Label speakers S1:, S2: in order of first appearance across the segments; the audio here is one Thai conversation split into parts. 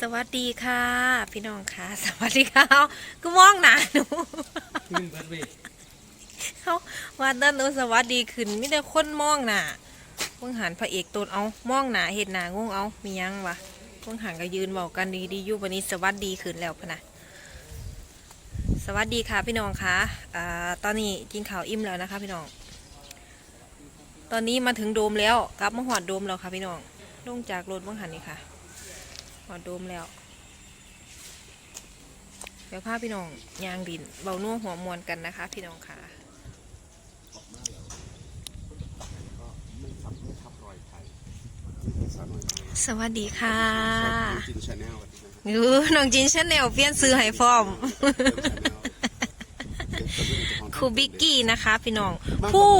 S1: สวัสดีค่ะ พี่น้องค่ะ สวัสดีค่ะก็มองหนาหนู
S2: ขึ้นเบิดเวย
S1: เขาว่าแตอนหนูสวัสดีขึ้นไมแต่ได้คนมองหนาเพิ่งหันพระเอกตนเอามองหนาเห็ดหนางงเอามียังวะเพิ่งหันก็ยืนบอกกันดีดีๆอยู่วันนี้สวัสดีขึ้นแล้วพะนะสวัสดีค่ะพี่น้องค่ะอ่าตอนนี้กินข้าวอิ่มแล้วนะคะ พี่น้อง ตอนนี้มาถึงโดมแล้วกลับมาหอดโดมแล้วค่ะพี่น้องลงจากรถเมื่อหันนี่ค่ะ หอดโดมแล้ว เดี๋ยวพาพี่น้องยางดิน เบาน่วหัวมวนกันนะคะ พี่น้องค่ะสวัสดีค่ะ
S3: จินชาแนล
S1: ยูน้องจินชาแนลเปลี่ยนซื้อให้พร้อม ครูบิกกี้นะคะพี่น้อง ผู้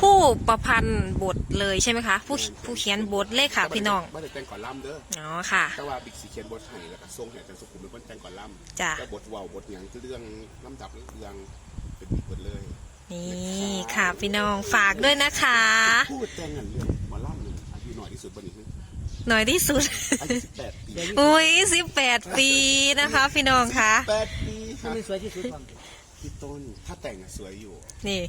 S1: ผู้ประพันธ์บทเลยใช่ไหมคะ ผู้ผู้เขียนบทเลยค่ะ พี่น้อง
S3: ไม่ได้แต่งก่อนล่ำเด้อ
S1: อ๋อค่ะ
S3: แต่ว่าบิ๊กซีเขียนบทให้แล้วก็ทรงให้อาจารย์สุขุมเป็นคนแต่งก่อนล่ำ
S1: จ้ะ
S3: แต่บทเว้าบทหยังคือเรื่องลำดับเรื่องเป็นบิ๊กบทเลย
S1: นี่ค่ะ พี่น้องฝากด้วยนะคะ
S3: พูดแต่งกันเรื่องหมอล่ำหนึ่งอายุหน่อยที่สุดบนนี้คือ
S1: หน่อยที่สุด
S3: อายุสิบแปดปี
S1: อุ้ยสิบแปดปีนะคะ พี่น้องค่ะ
S3: แปดปีค
S2: มั
S3: รั
S2: น
S3: บ
S2: ไม่สวยที่สุดความ
S3: พี่ต้นถ้าแต่งอะสวยอยู่
S1: นี่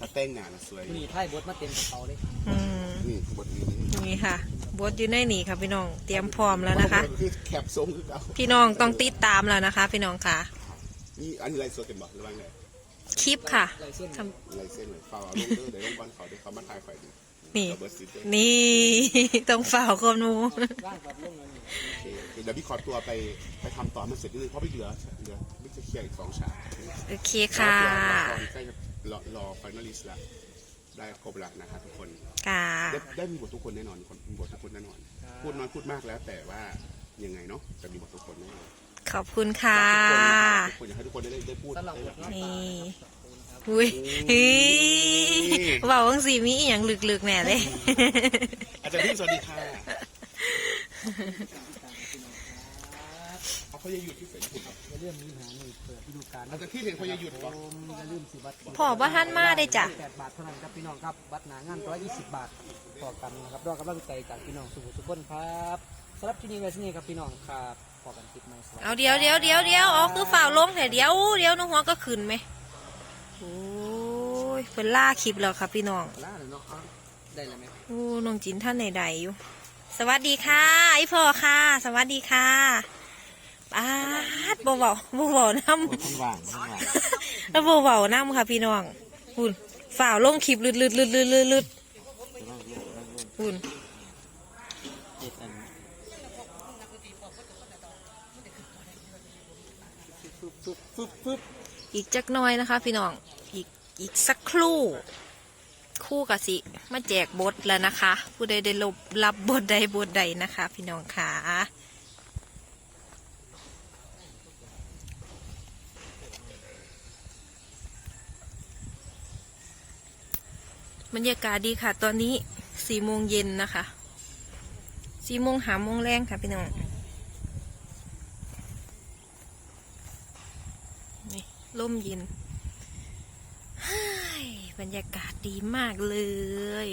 S3: ถ้าแต่งงานอะสวยอยู่
S2: นี่ไทยบทมาเต็มกระเป๋าเลย
S1: อืม
S3: นี่บทนี้
S1: นี่ค่ะบทอยู่ในนี่ค่ะพี่น้อง เตรียมพร้อมแล้วนะคะ
S3: คือแคปทรงคือเอา
S1: พี่น้องต้องติดตามแล้วนะคะ พี่น้องค่ะ
S3: นี่อันนี้ไรสวยกันบอกหรือว่าไง
S1: คลิปค่ะ
S2: ลายเส้น
S1: ทำ
S3: ไรเส้นเลยเฝ้าเอาลงเด้อเดี๋ยวลงก่อนเขาเดี๋ยวเขามาถ่ายไฟดู
S1: นี่
S3: เอาเบอร์สิบเด้ อ
S1: นี่ต้องฝ่าวความหนู
S2: ร่างกับลงนั่นนี่
S3: โอเคโอเคเดี๋ยวพี่ขอตัวไปไปทำต่อมันเสร็จนิดนึงเพราะพี่เหลือเหลือพี่จะเคลียร์อีกสองฉาก
S1: โอเคค่ะ
S3: ตอนใกล้จะรอรอไฟนอลิสแล้วได้ครบแล้วนะครับทุกคน
S1: ค่ะ
S3: ได้ได้มีบททุกคนแน่นอนคนมีบททุกคนแน่นอน พูดน้อยพูดมากแล้ว แต่ว่ายังไงเนาะจะมีบททุกคนแน่นอน
S1: ขอบคุณค่ะ
S3: ทุกคนอยากให้ทุกคนได้ได้พูด
S2: สำหรับบท
S3: ได้
S2: น้ำ
S1: นี่
S2: ตา
S1: อุ้ยเฮ้ยเบาวังสีมีอหย่างลึกๆแน่เลย
S3: อาจารย์พี่สวัสดีค่ะเขาจะหยุดที่เสร็จครับ
S2: จะเรื่องนี้หานี่เปิดฤดูกาล
S3: อาจารย์พี่เห็นเขาจะหยุดก่อน
S2: จะลืมสิบัตร
S1: พ่อว่าท่านมาได้จ้ะ
S2: แปดบาทเท่านั้นครับพี่น้องครับบัตรหนางานร้อยยี่สิบบาทต่อกันนะครับรอกำลังใจจากพี่น้องสุขุทุกคนครับสำหรับที่นี่ไว้ที่นี่ครับพี่น้องครับพอกันคลิปใหม่สวัสดี
S1: เอาเดี๋ยวเดี๋ยวเดี๋ยวเดี๋ยวเอาคือฝ่าวลงแต่เดี๋ยวเดี๋ยวน้องหัวก็ขึ้นไหม โอ้ยเป็นล่าคลิปแล้วค่ะพี่น้อง
S2: ล่าเลยเนาะเอาได้เลยไหม
S1: โอ้น้องจินท่านใดๆอยู่ สวัสดีค่ะไอพ่อค่ะ สวัสดีค่ะป้าดบ่เบาบ่เบาน้
S2: คนว่างคนว่างำ
S1: แล้วบ่เบาน้ำค่ะพี่น้องคุณฝ่าวลงคลิปลืดลืดลืดลืดลืดลืดคุณ
S2: เจ็ดอัน
S1: อีกจักน้อยนะคะ พี่น้องอีกอีกสักครู่ คู่กับสิ มาแจกบทแล้วนะคะ ผู้ใดได้ลบรับบทใดบทใดนะคะ พี่น้องค่ะบรรยากาศดีค่ะ ตอนนี้สี่โมงเย็นนะคะสี่โมงหาโมงแรงค่ะพี่น้องนี่ ร่มเย็นบรรยากาศดีมากเลย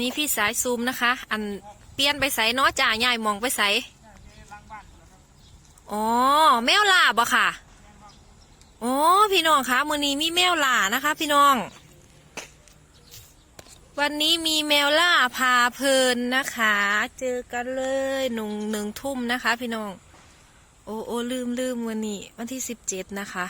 S1: นี่พี่สายซูมนะคะ อันเปลี่ยนไปใส่เนาะจ่าใหญ่มองไปใส่อ๋อแมวลาบ่ค่ะ โอ๋อพี่น้องคะมือนี้มีแมวล่านะคะ พี่น้อง วันนี้มีแมวล่าพาเพลินนะคะ เจอกันเลยหนึ่งหนึ่งทุ่มนะคะ พี่น้อง โอ้โอ้ลืมลืมวันนี้ วันที่สิบเจ็ดนะคะ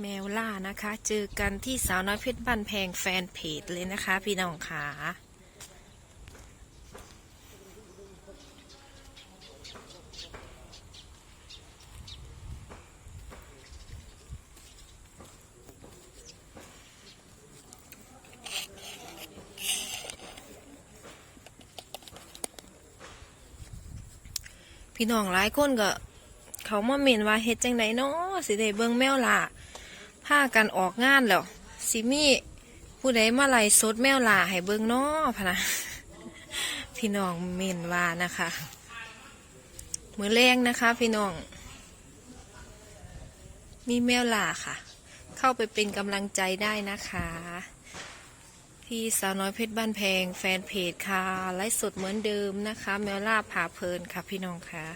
S1: แมวล่านะคะ เจอกันที่สาวน้อยเพชรบ้านแพงแฟนเพจเลยนะคะ พี่น้องค่ะ พี่น้องหลายคนก็ เขามาเมนว่าเฮ็ดจังไดเนาะสิได้เบิ่งแมวล่าพากันออกงานแล้วสิมีผู้ใดมาไล่สดแมวล่าให้เบิ่งเนาะพะนะพี่น้องเมนว่านะคะมือแรงนะคะ พี่น้อง มีแมวล่าค่ะ เข้าไปเป็นกำลังใจได้นะคะ พี่สาวน้อยเพชรบ้านแพงแฟนเพจค่ะ ไลฟ์สดเหมือนเดิมนะคะ แมวล่าผ่าเพลินค่ะพี่น้องค่ะ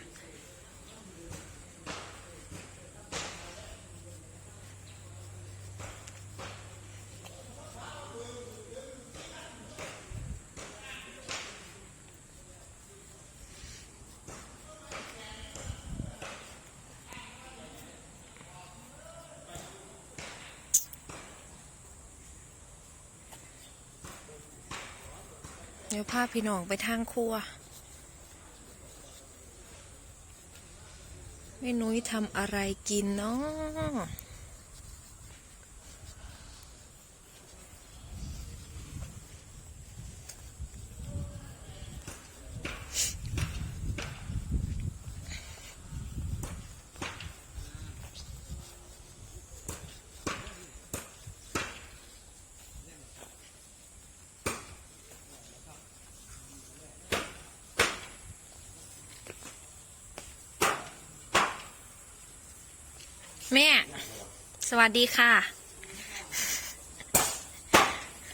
S1: เดี๋ยวพาพี่น้องไปทางครัวแม่นุ้ยทำอะไรกินเนาะ แม่ สวัสดีค่ะ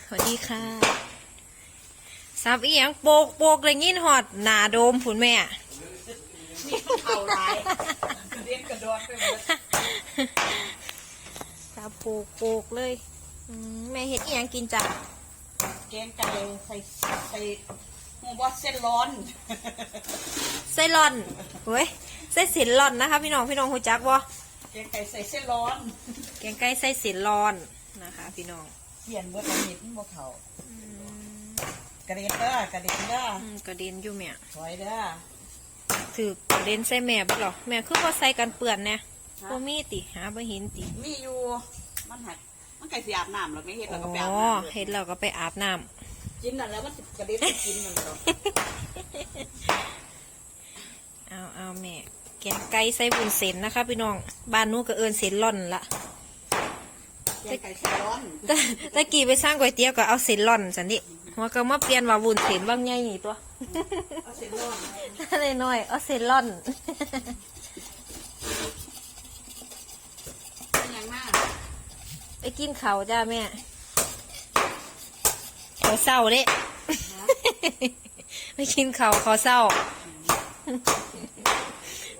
S1: สวัสดีค่ะซับอีหยังโปกโปกเลยยินหอดหนาโดมผุนแม่
S4: นี่มันเข่าหลายเรียนกระโดดไปหมด
S1: ซับโปกโปกเลยอืมแม่เห็ดอีหยังกินจ้ะ
S4: แกงไก่ใส่ใส่หัวบอสเส้นร้อน
S1: ไส้ร่อนเฮ้ยไส้สินร่อนนะคะ พี่น้องพี่น้องหูจักบ่
S4: แกงไก่ใส่เส้นร้อน
S1: แกงไก่ไส้สินร่อนนะคะ พี่น้อง
S4: เขียนเบิดละนิดมันบ่เข่ากระเด็นเด้อกระเด็นเด้อ
S1: อืมกระเด็นอยู่แม่
S4: ถอยเด้อ
S1: ถือกระเด็นใส่แม่บ่หรอแม่คือว่าใส่กันเปื่อนเนี่ย
S4: ฮะ
S1: บ่มีติหาบ่เห็นติ
S4: มีอยู่มันหักมันไก่สีอาบน้ำหรอกไม่เห็น
S1: อ๋
S4: แล้วก็ไปอาบ
S1: อ
S4: น้ำเลย
S1: เห็นเราก็ไปอาบน้ำ
S4: กินนั่นแล้วมันสิกระเด็นไปกินนั่นหรอก
S1: เอาเอาแม่ แกงไก่ใส่บุญเส้นนะคะพี่น้องบ้านหนู้ก็เอินเส้นร่อนละ
S4: แกงไก่ใส่ร้อน
S1: แต่ตะกี้ไปสร้างก๋วยเตี๋ยวก็เอาเส้นร่อนสันนิหัวก็มาเปลี่ยนว่าบุญเส้นบางใหญ่นี่ตัว
S4: เอาเส้นร้อน
S1: เลยน้อยๆเอาเส้นร่อน
S4: เป็นยังมาก
S1: ไปกินเขาวจ้าแม่ขอเศร้าเด้ไปกินเขาวขอเศร้า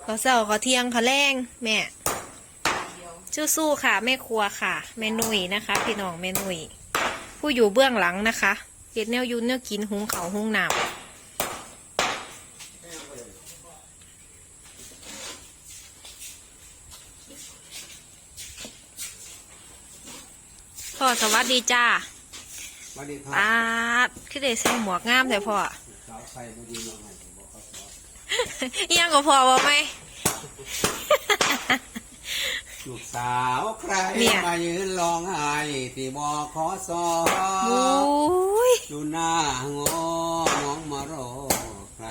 S1: ขอเศร้าขอเที่ยงขอแรงแม่
S4: เดียว
S1: สู้ๆค่ะแม่ครัวค่ะแม่นุ่ยนะคะ พี่น้องแม่นุ่ยผู้อยู่เบื้องหลังนะคะเฮ็ดแนวอยูนแนวกินหุงเขาวหุงน้ำพ่อสวัสดีจ้า
S5: สวัสดีครับ
S1: ปาดคือได้ใส่หมวกงามแต่พ่อ
S5: สาวไทยมาดีมาใหม่ผมบอกเขาสอน
S1: อิห ยังก็พอบ่ไหม
S5: ลูกสาวใคร
S1: เนี่ย
S5: มายืนร้องไห้ที่บอขอสอ
S1: โอ้ย
S5: ดูหน้างอน้องมารอใคร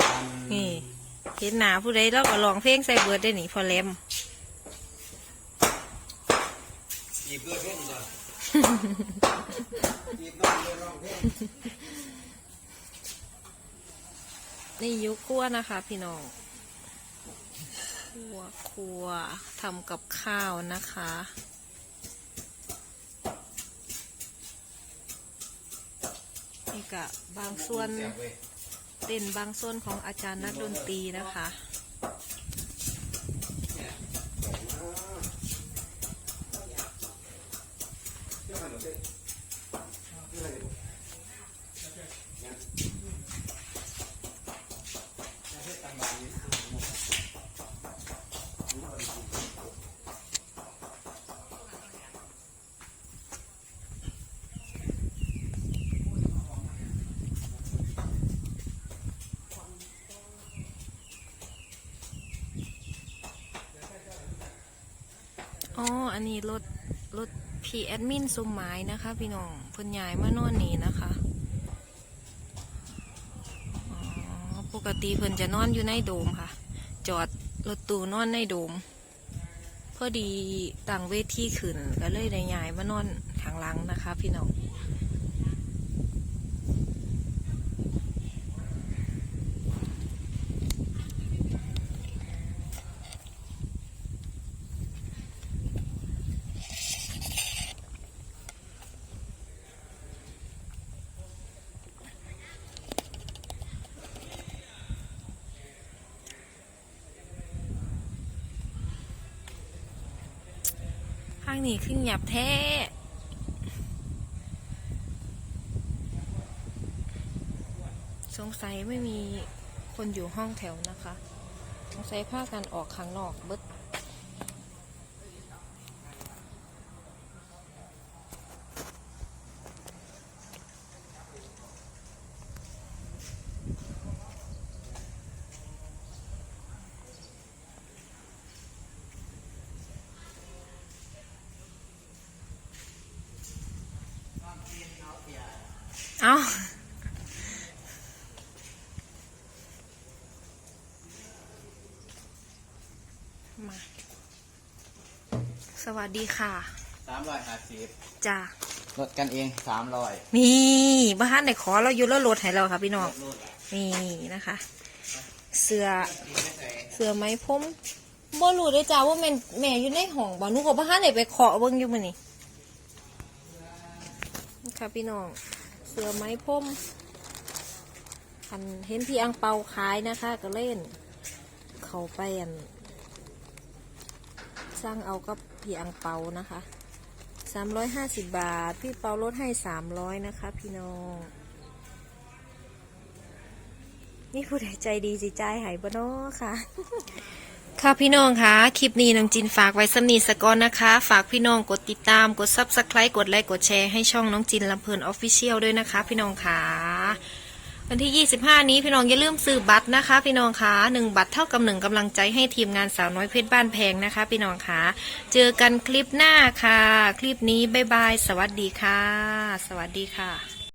S5: กัน
S1: นี่ เห็นหนาผู้ใดเราก็ร้องเพลงใส่เบิร์ดได้หนิพอแลม
S5: หยิบด้วยเพ่นก่อนหยิบน้องด้วยร้องเพลง
S1: นี่ยุคคั่วนะคะ พี่น้องคั่วคัวทำกับข้าวนะคะ นี่กะบางส่วน
S5: เสียบเว้
S1: นบางส่วนของอาจารย์นักดนตรีนะคะ อ๋อ อันนี้รถรถพีแอดมินสมหมายนะคะ พี่น้องเพิ่นย้ายมานอนนี่นะคะอ๋อปกติเพิ่นจะนอนอยู่ในโดมค่ะ จอดรถตู้นอนในโดม พอดีต่างเวทีขึ้นก็เลยได้ย้ายมานอนข้างหลังนะคะ พี่น้อง ข้างนี้ขึ้นหยับแท้สงสัยไม่มีคนอยู่ห้องแถวนะคะ สงสัยพากันออกข้างนอกเบิด เอามา สวัสดีค่ะ
S5: สามร้อยห้าสิบ
S1: จ้า
S5: ลดกันเองสามร้อย
S1: นี่บ้านไหนขอเราอยู่แล้วรถให้เราค่ะพี่น้องนี่นะคะ เสือเสือไม้พรมบ่รู้ได้อจ้าว่าแม่นแม่อยู่ในห้องบ่หนูก็บ่ทันได้ไปเคาะเบิ่งอยู่มื้อนี้ค่ะพี่น้อง เสือไม้พรมอันเห็นพี่อังเปาขายนะคะ ก็เล่น เขาไปอันสร้างเอากับพี่อังเปานะคะสามร้อยห้าสิบบาท พี่เปาลดให้สามร้อยนะคะ พี่น้อง นี่ผู้ใดใจดีสิใจายหายบ่นอค่ะ ค่ะพี่น้องคะคลิปนี้น้องจินฝากไว้สำนีสกอนนะคะ ฝากพี่น้องกดติดตามกดซับสไครต์กดไลค์กดแชร์ให้ช่องน้องจินลำเพลินออฟฟิเชียลด้วยนะคะ พี่น้องคะวันที่ 25 นี้พี่น้องอย่าลืมซื้อบัตรนะคะ พี่น้องคะหนึ่งบัตรเท่ากับหนึ่งกำลังใจให้ทีมงานสาวน้อยเพชรบ้านแพงนะคะ พี่น้องคะเจอกันคลิปหน้าค่ะ คลิปนี้บ๊ายบายสวัสดีค่ะ สวัสดีค่ะ